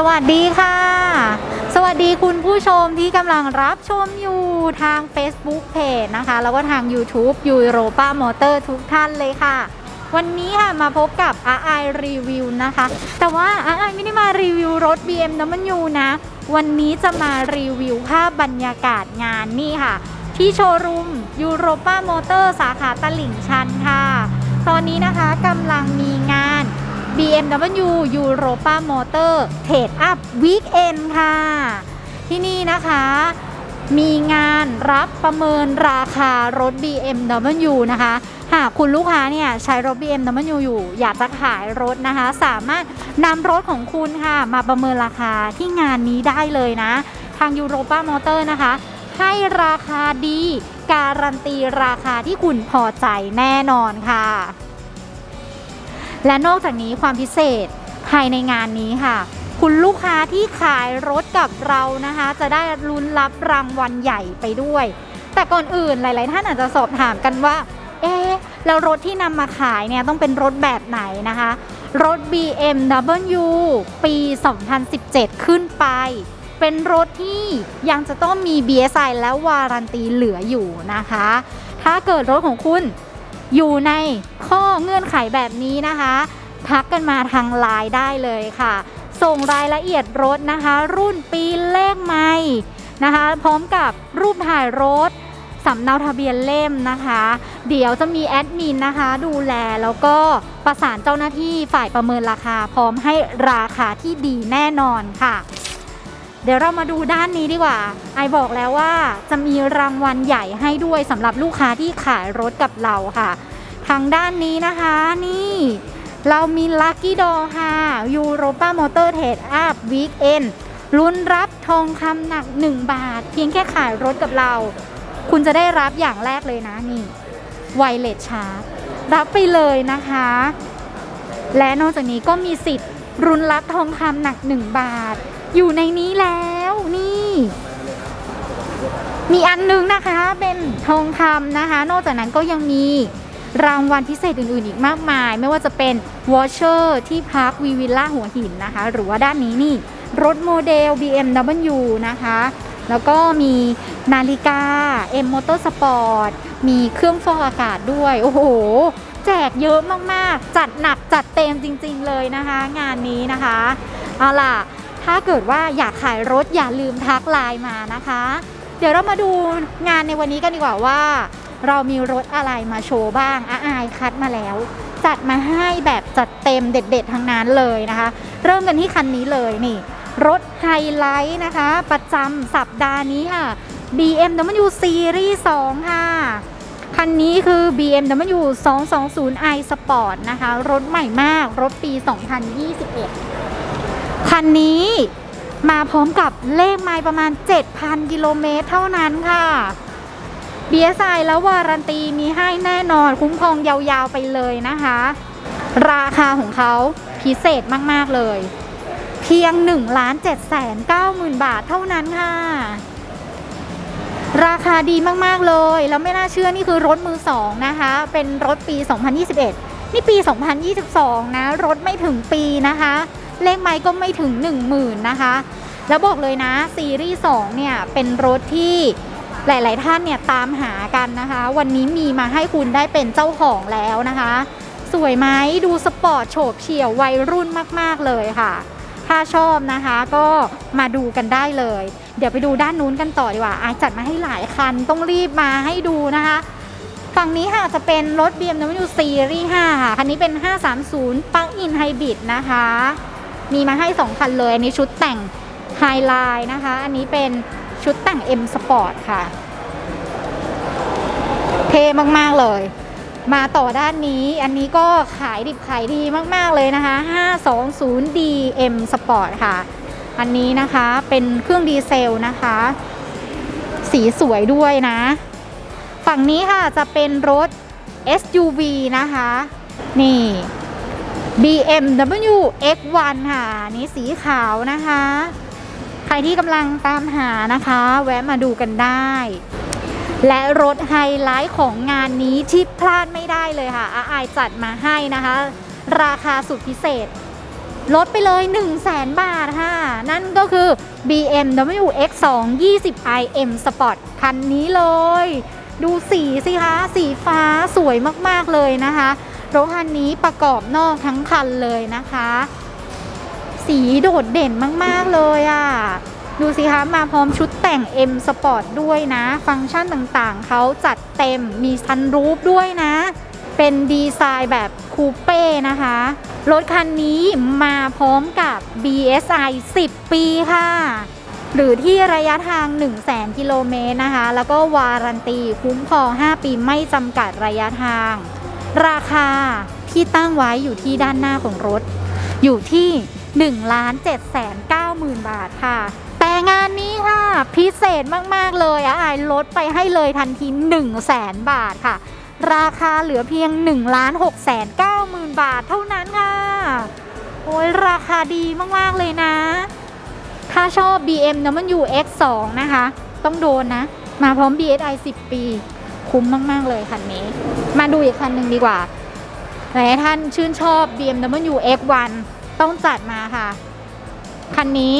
สวัสดีค่ะ สวัสดีคุณผู้ชมที่กำลังรับชมอยู่ทาง Facebook Page นะคะ แล้วก็ทาง YouTube Europa Motor ทุกท่านเลยค่ะ วันนี้ค่ะมาพบกับ RI Review นะคะ แต่ว่า RI ไม่ได้มารีวิวรถ BMW นะ วันนี้จะมารีวิวภาพบรรยากาศงานนี่ค่ะ ที่โชว์รูม Europa Motor สาขาตลิ่งชันค่ะ ตอนนี้นะคะกำลังมี BMW Europa Motor Trade Up Weekend ค่ะ ที่นี่นะคะมีงานรับประเมินราคารถ BMW นะคะ หากคุณลูกค้าเนี่ยใช้รถ BMW อยู่อยากจะขายรถนะคะ สามารถนำรถของคุณค่ะ มาประเมินราคาที่งานนี้ได้เลยนะ ทาง Europa Motor นะคะ ให้ราคาดี การันตีราคาที่คุณพอใจแน่นอนค่ะ และนอกจากนี้ความพิเศษภายในงานนี้ค่ะ คุณลูกค้าที่ขายรถกับเรานะคะ จะได้ลุ้นรับรางวัลใหญ่ไปด้วย แต่ก่อนอื่นหลาย ๆ ท่านอาจจะสอบถามกันว่า เอ๊ะแล้วรถที่นำมาขายเนี่ยต้องเป็นรถแบบไหนนะคะ รถ BMW ปี 2017 ขึ้นไป เป็นรถที่ยังจะต้องมี BSI และวารันตีเหลืออยู่นะคะ ถ้าเกิดรถของคุณ อยู่ในข้อเงื่อนไขแบบนี้นะคะ ทักกันมาทางไลน์ได้เลยค่ะ ส่งรายละเอียดรถนะคะ รุ่นปีเลขไม่นะคะ พร้อมกับรูปถ่ายรถสำเนาทะเบียนเล่มนะคะ เดี๋ยวจะมีแอดมินนะคะ ดูแลแล้วก็ประสานเจ้าหน้าที่ฝ่ายประเมินราคา พร้อมให้ราคาที่ดีแน่นอนค่ะ เดี๋ยวเรามาดูด้านนี้ดีกว่า ไอบอกแล้วว่าจะมีรางวัลใหญ่ให้ด้วยสำหรับลูกค้าที่ขายรถกับเราค่ะ ทางด้านนี้นะคะนี่ เรามี Lucky d o ค่ะ Europa Motor Trade Up Weekend ลุ้นรับทองคำหนัก 1 บาท เพียงแค่ขายรถกับเรา คุณจะได้รับอย่างแรกเลยนะนี่ไวเลสชาร์จรับไปเลยนะคะ และนอกจากนี้ก็มีสิทธิ์รุนรับทองคำหนัก 1 บาท อยู่ในนี้แล้วนี่ มีอันนึงนะคะเป็นทองคำนะคะ นอกจากนั้นก็ยังมี รางวัลพิเศษอื่น ๆ อีกมากมาย ไม่ว่าจะเป็นวอชเชอร์ที่พักวีวิลล่าหัวหินนะคะ หรือว่าด้านนี้นี่ รถโมเดล BMW นะคะ แล้วก็มีนาฬิกา M Motorsport มีเครื่องฟอกอากาศด้วย โอ้โห แจกเยอะมาก ๆ จัดหนักจัดเต็มจริง ๆ เลยนะคะ งานนี้นะคะ เอาล่ะ ถ้าเกิดว่าอยากขายรถอย่าลืมทักไลน์มานะคะ เดี๋ยวเรามาดูงานในวันนี้กันดีกว่าว่า เรามีรถอะไรมาโชว์บ้างอาอายคัดมาแล้ว จัดมาให้แบบจัดเต็มเด็ดๆทั้งนั้นเลยนะคะ เริ่มกันที่คันนี้เลยนี่ รถไฮไลท์นะคะ ประจำสัปดาห์นี้ค่ะ BMW Series 2 ค่ะ คันนี้คือ BMW 220i Sport นะคะ รถใหม่มาก รถปี 2021 คันนี้มาพร้อมกับเลขไมล์ประมาณ 7,000 กิโลเมตรเท่านั้นค่ะ BSI แล้ววารันตีมีให้แน่นอนคุ้มครองยาวๆไปเลยนะคะ ราคาของเขาพิเศษมากๆเลย เพียง 1 7 9 0 0 0 0 บาทเท่านั้นค่ะ ราคาดีมากๆเลย แล้วไม่น่าเชื่อนี่คือรถมือสองนะคะ เป็นรถปี 2021 นี่ปี 2022 นะ รถไม่ถึงปีนะคะ เลขไมล์ก็ไม่ถึง 10,000 นะคะ แล้วบอกเลยนะ ซีรีส์2เนี่ย เป็นรถที่ หลาย ๆ ท่านเนี่ยตามหากันนะคะ วันนี้มีมาให้คุณได้เป็นเจ้าของแล้วนะคะ สวยไหมดูสปอร์ตโฉบเฉี่ยววัยรุ่นมาก ๆ เลยค่ะ ถ้าชอบนะคะก็มาดูกันได้เลย เดี๋ยวไปดูด้านนู้นกันต่อดีกว่าอาจัดมาให้หลายคันต้องรีบมาให้ดูนะคะฝั่งนี้ค่ะจะเป็นรถ BMW Series 5ค่ะคันนี้เป็น 530 Plug-in Hybrid นะคะ มีมาให้ 2 คันเลย อันนี้ชุดแต่ง Highline นะคะ อันนี้เป็น ชุดแต่ง M Sport ค่ะ เท่มากๆเลย มาต่อด้านนี้อันนี้ก็ขายดิบขายดีมากๆเลยนะคะ 520D M Sport ค่ะ อันนี้นะคะเป็นเครื่องดีเซลนะคะ สีสวยด้วยนะ ฝั่งนี้ค่ะจะเป็นรถ SUV นะคะ นี่ BMW X1 ค่ะ นี่สีขาวนะคะ ใครที่กำลังตามหานะคะ แวะมาดูกันได้ และรถไฮไลท์ของงานนี้ที่พลาดไม่ได้เลยค่ะอาอายจัดมาให้นะคะ ราคาสุดพิเศษ ลดไปเลย 1 0 0 0 0แบาทค่ะ นั่นก็คือ BMW X2 20i M Sport คันนี้เลย ดูสีสิคะ สีฟ้าสวยมาก ๆ เลยนะคะรถคันนี้ประกอบนอกทั้งคันเลยนะคะ สีโดดเด่นมาก ๆ เลยอะ่ะ ดูสิคะ มาพร้อมชุดแต่ง M Sport ด้วยนะ ฟังก์ชันต่างๆ เขาจัดเต็มมีซันรูฟด้วยนะ เป็นดีไซน์แบบคูเป้นะคะ รถคันนี้มาพร้อมกับ BSI 10 ปีค่ะ หรือที่ระยะทาง 1 0 0 0 0แกิโลเมตรนะคะ แล้วก็วารันตี คุ้มครอง 5 ปีไม่จำกัดระยะทาง ราคาที่ตั้งไว้อยู่ที่ด้านหน้าของรถ อยู่ที่ 1ล้าน7แสน9หมื่นบาทค่ะ แต่งานนี้ค่ะ พิเศษมาก ๆ เลยอะอายลดไปให้เลยทันที1แสนบาทค่ะ ราคาเหลือเพียง1ล้าน6แสน9หมื่นบาทเท่านั้นค่ะ โอ้ยราคาดีมาก ๆ เลยนะ ถ้าชอบ BMW X2 นะคะ ต้องโดนนะ มาพร้อม BSI 10 ปี คุ้มมาก ๆ เลยคันนี้ มาดูอีกคันหนึ่งดีกว่าหลายท่านชื่นชอบ BMW X1 ต้องจัดมาค่ะ คันนี้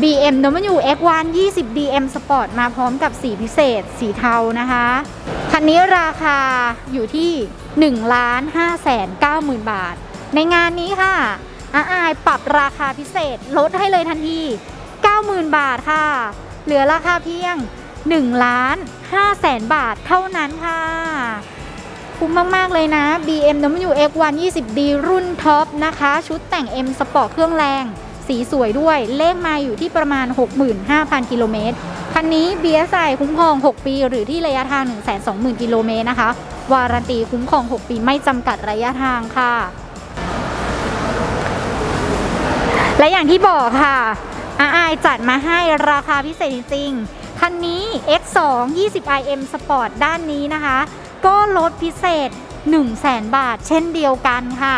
BMW X1 20 DM Sport มาพร้อมกับสีพิเศษ สีเทานะคะ คันนี้ราคาอยู่ที่1ล้าน5แสน9หมื่นบาท ในงานนี้ค่ะอาอายปรับราคาพิเศษลดให้เลยทันที 90,000 บาทค่ะ เหลือราคาเพียง1ล้าน5แสนบาทเท่านั้นค่ะ คุ้มมาก ๆ เลยนะ BMW X1 20D รุ่นท็อปนะคะ ชุดแต่ง M Sport เครื่องแรง สีสวยด้วย เลขมาอยู่ที่ประมาณ 65,000 กิโลเมตร คันนี้ BSI คุ้มครอง 6 ปี หรือที่ระยะทาง 120,000 กิโลเมตรนะคะ วารันตีคุ้มครอง 6 ปีไม่จำกัดระยะทางค่ะ และอย่างที่บอกค่ะอาไอจัดมาให้ราคาพิเศษจริงๆคันนี้ X2 20iM Sport ด้านนี้นะคะ ก็ลดพิเศษ 1 0 0 0 0แบาท เช่นเดียวกันค่ะ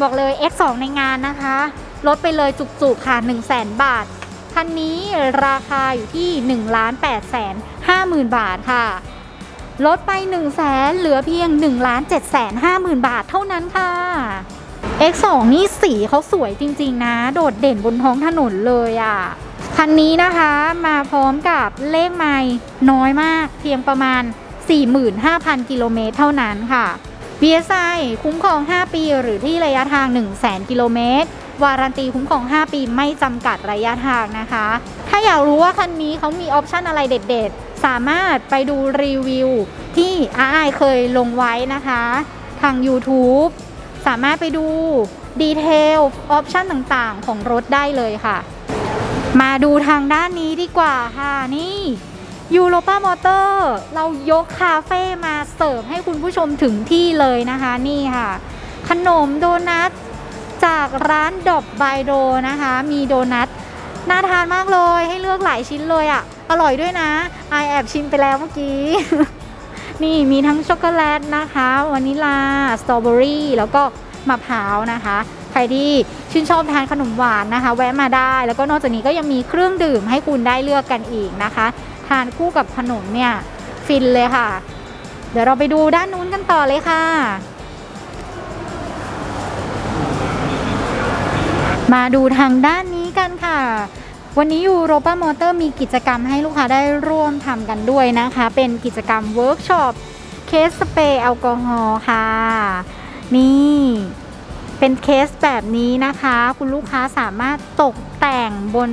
บอกเลย X2 ในงานนะคะ ลดไปเลยจุกๆ ค่ะ 1 0 0 0 0 0 บาท คันนี้ราคาอยู่ที่1ล้าน8แสน5หมื่นบาทค่ะ ลดไป 1 0 0 0 0แสนเหลือเพียง1ล้าน7แสน5หมื่นบาทเท่านั้นค่ะ X2 นี่สีเขาสวยจริงๆ นะ โดดเด่นบนท้องถนนเลยอะ่ะคันนี้นะคะมาพร้อมกับเลขไมล์น้อยมากเพียงประมาณ 45,000 กิโลเมตรเท่านั้นค่ะ BSI คุ้มครอง 5 ปี หรือที่ระยะทาง 100,000 กิโลเมตร วารันตีคุ้มครอง 5 ปีไม่จำกัดระยะทางนะคะ ถ้าอยากรู้ว่าคันนี้เขามีออปชันอะไรเด็ดๆ สามารถไปดูรีวิวที่อาไอเคยลงไว้นะคะ ทาง YouTube สามารถไปดูดีเทลออปชันต่างๆ ของรถได้เลยค่ะ มาดูทางด้านนี้ดีกว่าค่ะนี่ ยูโรปามอเตอร์เรายกคาเฟ่มาเสิร์ฟให้คุณผู้ชมถึงที่เลยนะคะนี่ค่ะ ขนมโดนัทจากร้านดอบไบโดนะคะ มีโดนัทน่าทานมากเลยให้เลือกหลายชิ้นเลยอะ่ะ อร่อยด้วยนะไอแอบชิมไปแล้วเมื่อกี้ นี่มีทั้งช็อกโกแลตนะคะวานิลาสตรอเบอรี่แล้วก็มะพร้าวนะคะ ใครที่ชื่นชอบทานขนมหวานนะคะ แวะมาได้ แล้วก็นอกจากนี้ก็ยังมีเครื่องดื่มให้คุณได้เลือกกันอีกนะคะ ทานคู่กับขนมเนี่ยฟินเลยค่ะ เดี๋ยวเราไปดูด้านนู้นกันต่อเลยค่ะ มาดูทางด้านนี้กันค่ะ วันนี้ยูโรปามอเตอร์มีกิจกรรมให้ลูกค้าได้ร่วมทำกันด้วยนะคะ เป็นกิจกรรมเวิร์กช็อปเคสสเปรย์แอลกอฮอล์ค่ะ นี่เป็นเคสแบบนี้นะคะ คุณลูกค้าสามารถตกแต่งบน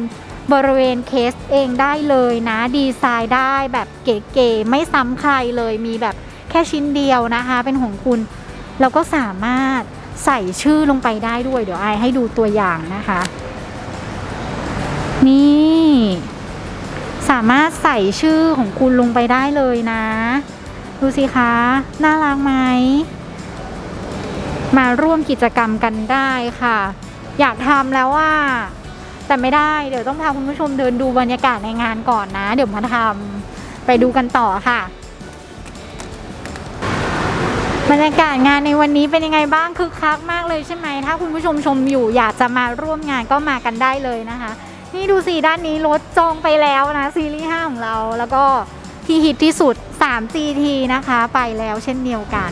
บริเวณเคสเองได้เลยนะ ดีไซน์ได้แบบเก๋ๆไม่ซ้ำใครเลยมีแบบแค่ชิ้นเดียวนะคะ เป็นของคุณแล้วก็สามารถใส่ชื่อลงไปได้ด้วย เดี๋ยวไอให้ดูตัวอย่างนะคะ นี่ สามารถใส่ชื่อของคุณลงไปได้เลยนะ ดูสิคะ น่ารักไหม มาร่วมกิจกรรมกันได้ค่ะ อยากทำแล้วว่า แต่ไม่ได้เดี๋ยวต้องพาคุณผู้ชมเดินดูบรรยากาศในงานก่อนนะ เดี๋ยวมาทำไปดูกันต่อค่ะ บรรยากาศงานในวันนี้เป็นยังไงบ้างคึกคักมากเลยใช่ไหมถ้าคุณผู้ชมชมอยู่อยากจะมาร่วมงานก็มากันได้เลยนะคะ นี่ดูสิด้านนี้รถจองไปแล้วนะซีรีส์5ของเราแล้วก็ที่ฮิตที่สุด 3GT นะคะ ไปแล้วเช่นเดียวกัน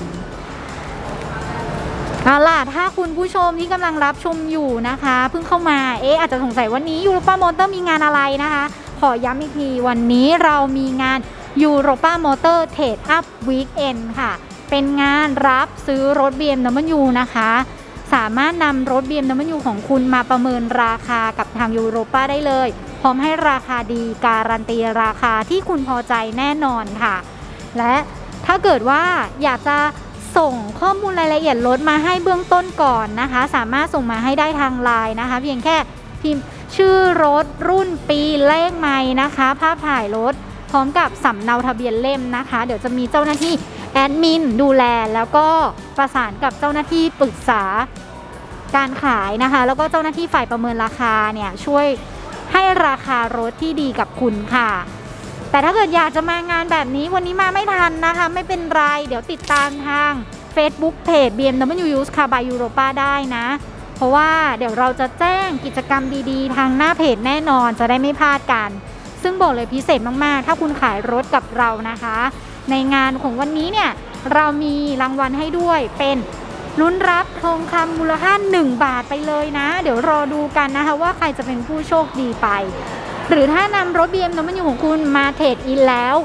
เอาล่ะถ้าคุณผู้ชมที่กำลังรับชมอยู่นะคะ เพิ่งเข้ามาเอ๊ะอาจจะสงสัยวันนี้ยูโรป้ามอเตอร์มีงานอะไรนะคะ ขอย้ำอีกทีวันนี้เรามีงานยูโรป้ามอเตอร์เทรดอัพวีคเอนค่ะ เป็นงานรับซื้อรถ BMW นะคะ สามารถนำรถ BMW ของคุณมาประเมินราคากับทางยูโรป้าได้เลย พร้อมให้ราคาดีการันตีราคาที่คุณพอใจแน่นอนค่ะ และถ้าเกิดว่าอยากจะ ส่งข้อมูลรายละเอียดรถมาให้เบื้องต้นก่อนนะคะ สามารถส่งมาให้ได้ทางไลน์นะคะ เพียงแค่พิมพ์ชื่อรถรุ่นปีเลขไมล์นะคะ ภาพถ่ายรถพร้อมกับสำเนาทะเบียนเล่มนะคะ เดี๋ยวจะมีเจ้าหน้าที่แอดมินดูแล แล้วก็ประสานกับเจ้าหน้าที่ปรึกษาการขายนะคะ แล้วก็เจ้าหน้าที่ฝ่ายประเมินราคาเนี่ยช่วยให้ราคารถที่ดีกับคุณค่ะ แต่ถ้าเกิดอยากจะมางานแบบนี้วันนี้มาไม่ทันนะคะ ไม่เป็นไร เดี๋ยวติดตามทาง Facebook Page BMW Use Car by Europa ได้นะ เพราะว่าเดี๋ยวเราจะแจ้งกิจกรรมดีๆ ทางหน้าเพจแน่นอนจะได้ไม่พลาดกัน ซึ่งบอกเลยพิเศษมากๆ ถ้าคุณขายรถกับเรานะคะ ในงานของวันนี้เนี่ยเรามีรางวัลให้ด้วยเป็นลุ้นรับทองคำมูลค่า 1 บาทไปเลยนะ เดี๋ยวรอดูกันนะคะว่าใครจะเป็นผู้โชคดีไป หรือถ้านำรถ BMW ของคุณมาเทรดอินแล้ว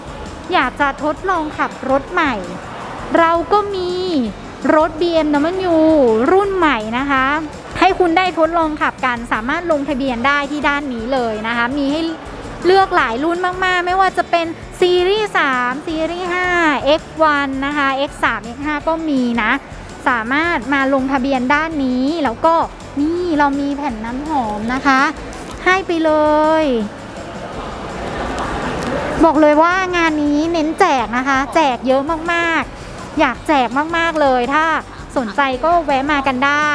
อยากจะทดลองขับรถใหม่ เราก็มีรถ BMW รุ่นใหม่นะคะ ให้คุณได้ทดลองขับกันสามารถลงทะเบียนได้ที่ด้านนี้เลยนะคะ มีให้เลือกหลายรุ่นมากๆ ไม่ว่าจะเป็นซีรีส์3ซีรีส์5 X1 นะคะ X3 X5 ก็มีนะ สามารถมาลงทะเบียนด้านนี้ แล้วก็นี่เรามีแผ่นน้ำหอมนะคะ ให้ไปเลย บอกเลยว่างานนี้เน้นแจกนะคะ แจกเยอะมากๆ อยากแจกมากๆเลยถ้าสนใจก็แวะมากันได้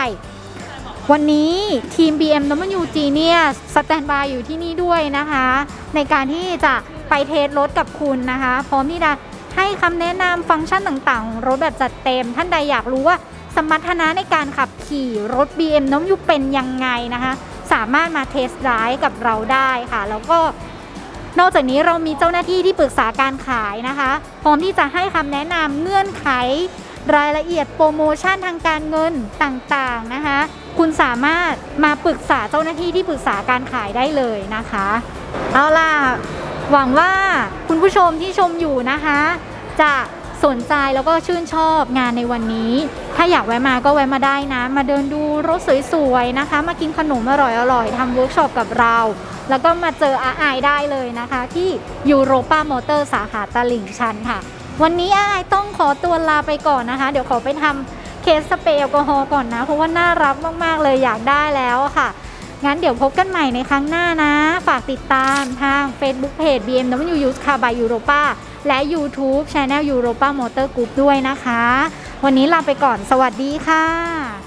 วันนี้ทีม BMW Genius สแตนบายอยู่ที่นี่ด้วยนะคะ ในการที่จะไปเทสรถกับคุณนะคะ พร้อมที่จะให้คำแนะนำฟังก์ชันต่างๆ รถแบบจัดเต็ม ท่านใดอยากรู้ว่าสมรรถนะในการขับขี่รถ BMW เป็นยังไงนะคะ สามารถมาเทสไดรฟ์กับเราได้ค่ะ แล้วก็นอกจากนี้เรามีเจ้าหน้าที่ที่ปรึกษาการขายนะคะ พร้อมที่จะให้คำแนะนำเงื่อนไข รายละเอียดโปรโมชั่นทางการเงินต่างๆนะคะ คุณสามารถมาปรึกษาเจ้าหน้าที่ที่ปรึกษาการขายได้เลยนะคะ เอาล่ะ หวังว่าคุณผู้ชมที่ชมอยู่นะคะ จะ สนใจแล้วก็ชื่นชอบงานในวันนี้ ถ้าอยากแวะมาก็แวะมาได้นะ มาเดินดูรถสวยๆนะคะ มากินขนมอร่อยๆทำเวิร์กช็อปกับเรา แล้วก็มาเจออาไอได้เลยนะคะ ที่ยูโรปามอเตอร์สาขาตลิ่งชันค่ะ วันนี้อาไอต้องขอตัวลาไปก่อนนะคะ เดี๋ยวขอไปทำเคสสเปรย์แอลกอฮอล์ก่อนนะ เพราะว่าน่ารักมากๆเลยอยากได้แล้วค่ะ งั้นเดี๋ยวพบกันใหม่ในครั้งหน้านะ ฝากติดตามทาง Facebook Page BMW Used Car by Europa และ YouTube Channel Europa Motor Group ด้วยนะคะ วันนี้ลาไปก่อน สวัสดีค่ะ